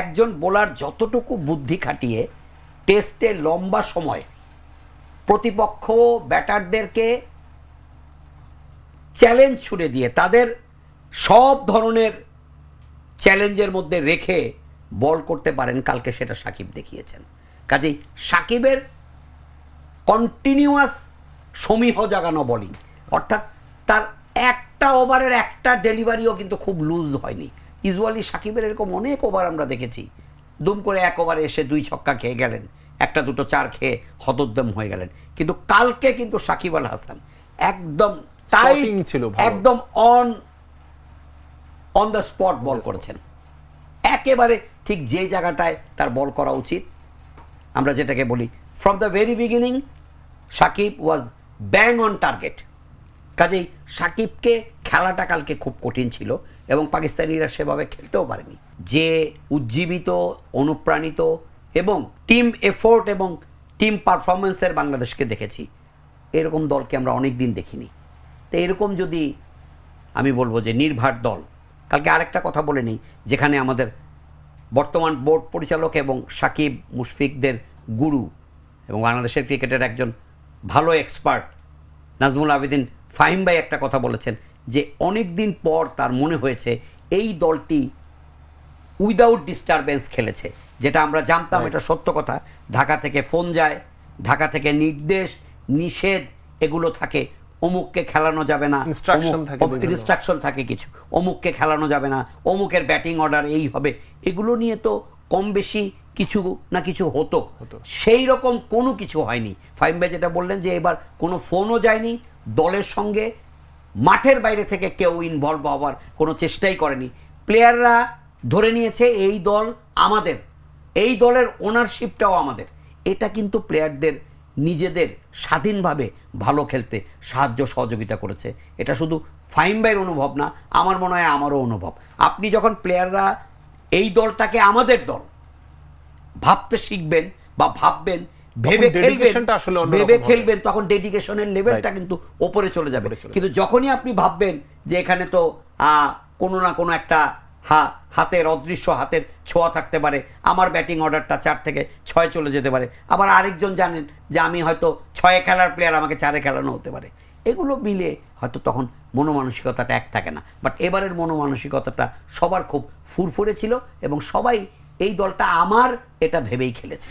একজন বোলার যতটুকু বুদ্ধি খাটিয়ে টেস্টে লম্বা সময় প্রতিপক্ষ ব্যাটারদেরকে চ্যালেঞ্জ ছুড়ে দিয়ে তাদের সব ধরনের চ্যালেঞ্জের মধ্যে রেখে বল করতে পারেন কালকে সেটা সাকিব দেখিয়েছেন। কাজেই সাকিবের কন্টিনিউয়াস সমীহ জাগানো বোলিং অর্থাৎ তার একটা ওভারের একটা ডেলিভারিও কিন্তু খুব লুজ হয়নি। ইউজুয়ালি সাকিবের এরকম অনেক ওভার আমরা দেখেছি। দুম করে এক ওভারে এসে দুই ছক্কা খেয়ে গেলেন একটা দুটো চার খেয়ে হতোদ্যম হয়ে গেলেন। কিন্তু কালকে কিন্তু সাকিব আল হাসান একদম টাইট ছিল একদম অন অন দ্য স্পট বল করেছেন। একেবারে ঠিক যে জায়গাটায় তার বল করা উচিত। আমরা যেটাকে বলি from the very beginning Shakib was bang on target কাজেই সাকিবকে খেলাটা কালকে খুব কঠিন ছিল। এবং পাকিস্তানিরা সেভাবে খেলতেও পারেনি। যে উজ্জীবিত, অনুপ্রাণিত এবং টিম এফোর্ট এবং টিম পারফরমেন্সের বাংলাদেশকে দেখেছি। এরকম দলকে আমরা অনেক দিন দেখিনি। তো এরকম যদি আমি বলব যে নির্ভার দল, কালকে আরেকটা কথা বলে নিই, যেখানে আমাদের বর্তমান বোর্ড পরিচালক এবং সাকিব মুশফিকদের গুরু এবং বাংলাদেশের ক্রিকেটের একজন ভালো এক্সপার্ট নাজমুল আবেদিন ফাহিম ভাই একটা কথা বলেছেন। যে অনেক দিন পর তার মনে হয়েছে এই দলটি উইদাউট ডিস্টারবেন্স খেলেছে। যেটা আমরা জানতাম এটা সত্য কথা। ঢাকা থেকে ফোন যায় ঢাকা থেকে নির্দেশ নিষেধ এগুলো থাকে। অমুককে খেলানো যাবে না। ইনস্ট্রাকশন থাকে কিছু। অমুককে খেলানো যাবে না। অমুকের ব্যাটিং অর্ডার এই হবে। এগুলো নিয়ে তো কম বেশি কিছু না কিছু হতো। সেই রকম কোনো কিছু হয়নি। ফাইম ভাই যেটা বললেন যে এবার কোনো ফোনও যায়নি। দলের সঙ্গে মাঠের বাইরে থেকে কেউ ইনভলভ হওয়ার কোনো চেষ্টাই করেনি। প্লেয়াররা ধরে নিয়েছে এই দল আমাদের, এই দলের ওনারশিপটাও আমাদের। এটা কিন্তু প্লেয়ারদের নিজেদের স্বাধীনভাবে ভালো খেলতে সাহায্য সহযোগিতা করেছে। এটা শুধু ফাইম ভাইয়ের অনুভব না, আমার মনে হয় আমারও অনুভব। আপনি যখন প্লেয়াররা এই দলটাকে আমাদের দল ভাবতে শিখবেন বা ভাববেন ভেবে খেলবেন। ভেবে খেলবেন তখন ডেডিকেশনের লেভেলটা কিন্তু ওপরে চলে যাবে। কিন্তু যখনই আপনি ভাববেন যে এখানে তো কোনো না কোনো একটা হা হাতের অদৃশ্য হাতের ছোঁয়া থাকতে পারে আমার ব্যাটিং অর্ডারটা চার থেকে ছয় চলে যেতে পারে আবার আরেকজন জানেন যে আমি হয়তো ছয়ে খেলার প্লেয়ার আমাকে চারে খেলানো হতে পারে। এগুলো মিলে হয়তো তখন মনোমানসিকতাটা এক থাকে না। বাট এবারের মনোমানসিকতাটা সবার খুব ফুরফুরে ছিল এবং সবাই এই দলটা আমার এটা ভেবেই খেলেছে।